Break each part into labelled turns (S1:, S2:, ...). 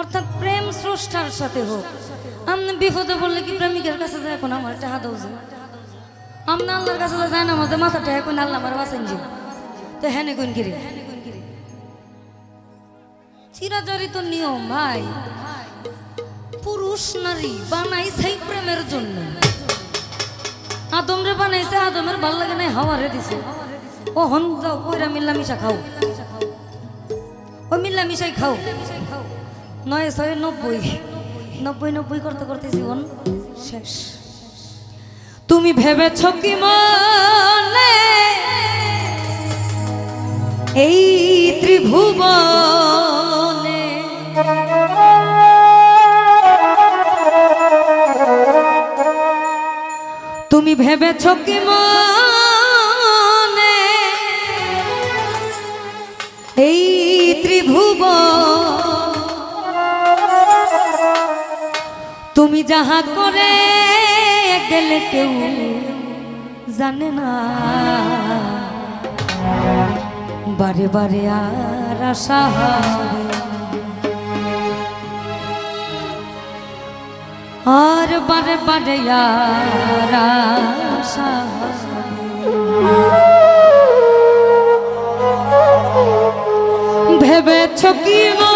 S1: অর্থাৎ প্রেম স্রষ্টার সাথে হোক। আপনি বিপদে পড়লে কি প্রেমিকের কাছে যায় এখন আমার? টাকা দাও যে। আপনি আল্লাহর কাছে যায় না, আমাদের মাথাটা এখন আল্লাহ আমার বাঁচেন যে। তো হ্যাঁ কোন কিরে চিরাচরিত নিয়ম, ভাই। পুরুষ নারী বানাইছে প্রেমের জন্য। আদমরে বানাইছে, আদমের ভালো লাগে নাই, হাওয়ারে দিছে। ও হন যাও ওইরা মিল্লামিশা খাও। ও মিল্লামিশাই খাও। নয় ছয় নব্বই নব্বই নব্বই করতে করতে জীবন শেষ। তুমি ভেবেছ কি মনে? এই ত্রিভুবনে তুমি ভেবেছ কি মনে? তুমি যাহা করে গেলে কেউ জানে না বারে বারে আর আশা হবে না। আর বারে বারে আর আশা ভেবেছ কি মনে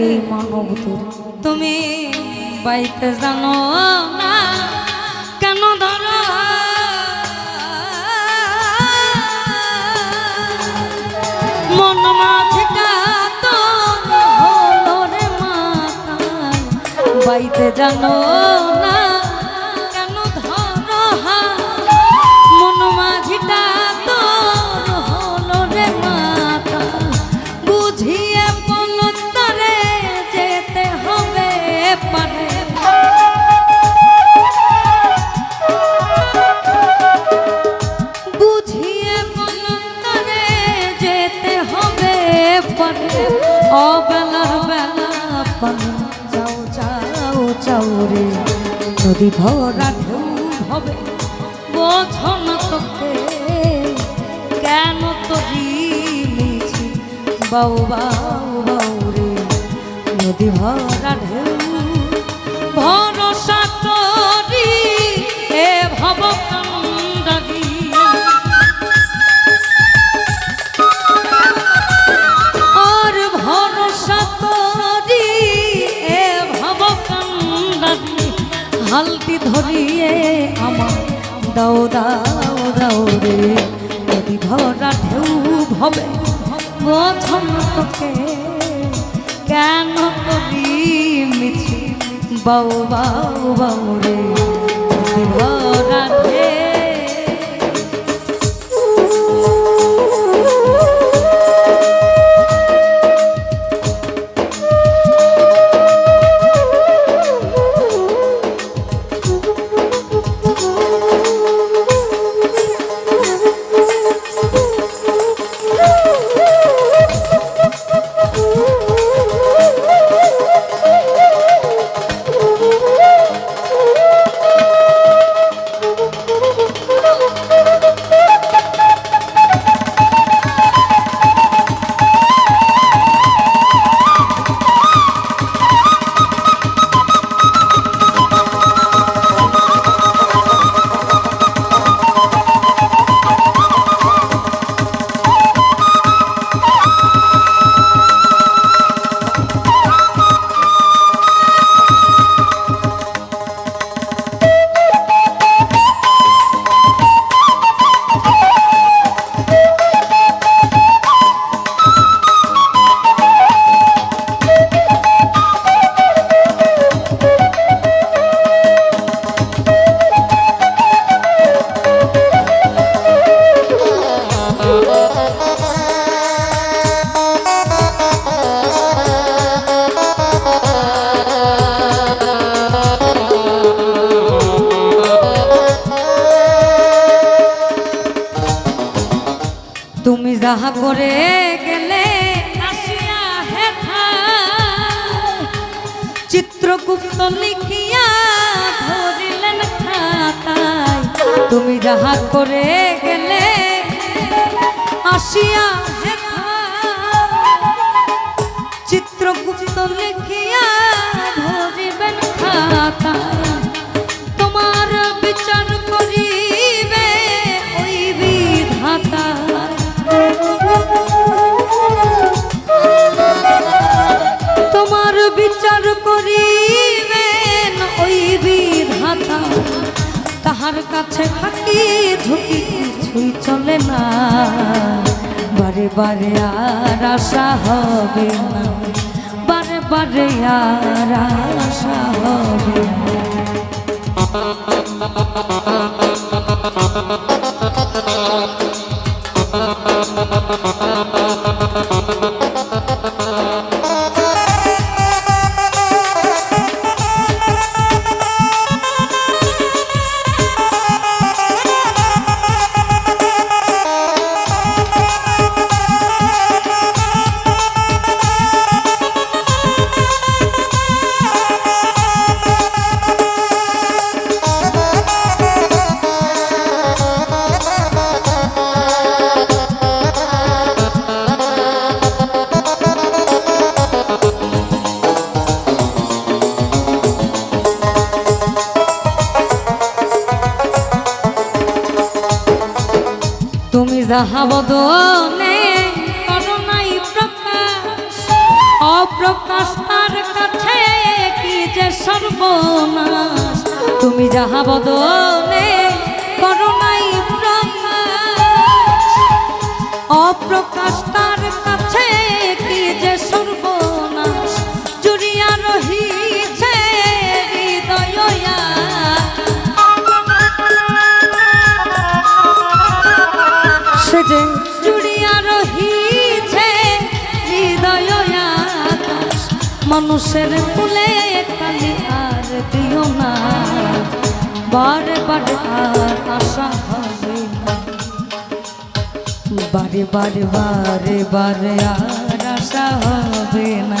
S1: এই মানবতর তুমি বাইতে জানো না। কেন ধরো? মন মাতাল বাইতে জানো না। ভরা ঢেউ হবে। বোঝো না তোকে, কেন তো বাউ বাউ বাউ রে নদী ভরা ঢেউ হালটি ধরিয়ে আমার দাও দাও দাও রে। যদি ভরা ঢেউ ভবে, প্রথম তোকে কেন করি মিছি? বাউ বাউ বাউ রে। ভরা ঢেউ তুমি যাহা করে গেলে আসিয়া চিত্রগুপ্ত লিখিয়া তুমি যাহা করে গেলে আসিয়া হেথা চিত্রগুপ্ত লিখিয়া কাছে থাকি ঝুঁকি কিছুই চলে না। বারে বারে আর আশা হবে না। বারে বারে আর আশা হবে না। তুমি যাহা বদনে করোনাই প্রকাশ। অপ্রকাশ তার কাছে কি যে সর্বনাশ? তুমি যাহা বদনে করোনাই প্রকাশ। অপ্রকাশ সে যে জুড়িয়া রহিছে হৃদয় আকাশ। মানুষের কুলে কালি আর দিও না। বারে বারে আর আশা হবে বারে বারে বারে বারে আর আশা হবে না।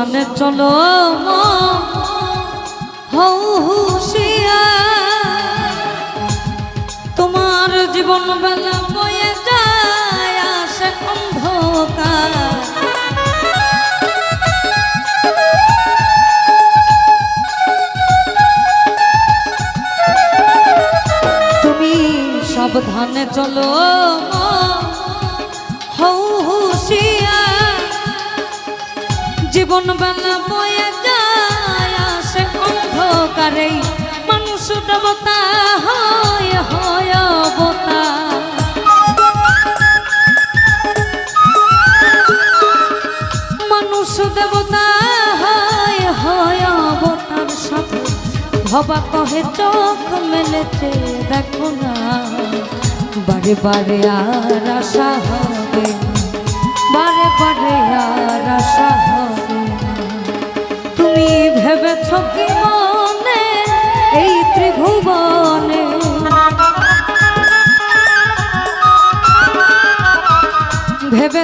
S1: সাবধানে চলো হও তোমার জীবন বেলা বয়ে যায় আসে অন্ধকার। তুমি চলো জীবন বেলা বয়ে যায়, আসে অন্ধকারেই। মানুষ দেবতা হয় হয় অবতার মানুষ দেবতা হয় হয় অবতার সাথে ভবা কহে চোখ মেলেছে, দেখো না। বারে বারে আর আশা হবে বারে বারে আর আশা হবে ভেবেছ কি মনে এই ত্রিভুবনে? ভেবে